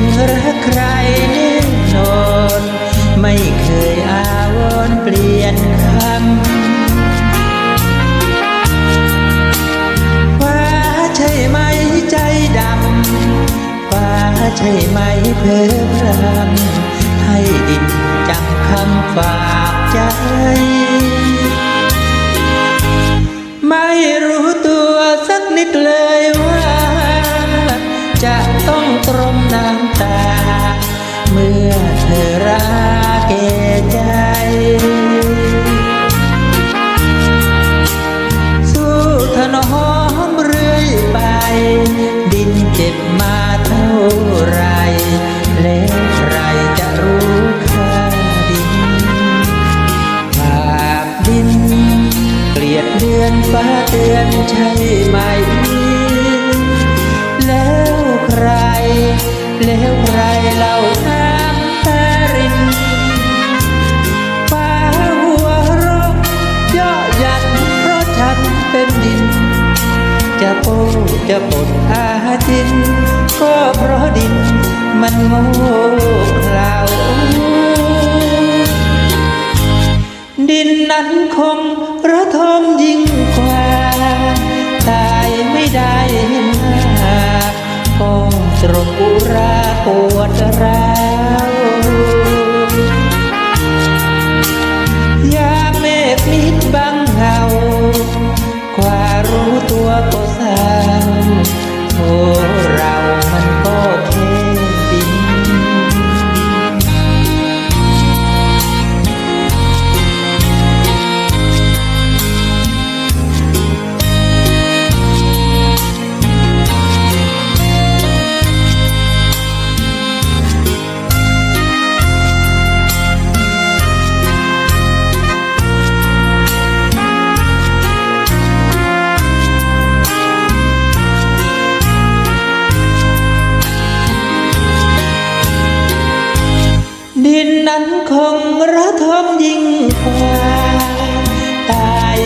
นรักใครนิ่งทนไม่เคยอาวรเปลี่ยนคำว่าใช่ไหมใจดำว่าใช่ไหมเพ้อพรำให้ดินจำคำฝากใจไม่รู้ตัวสักนิดเลย ใช่ไหม แล้วใคร แล้วใครเล่าน้ำตารินฟ้าหัวรกย่อหยันเพราะฉันเป็นดิน จะโป้จะปดอาจิน ก็เพราะดินมันโง่เขลาดินนั้นคงระทมยิ่ง ปวดร้าวยามเมฆมิดบังเงากว่ารู้ตัวก็เศร้าโอ้เรา ดินนั้นคงระทมยิ่งกว่าตาย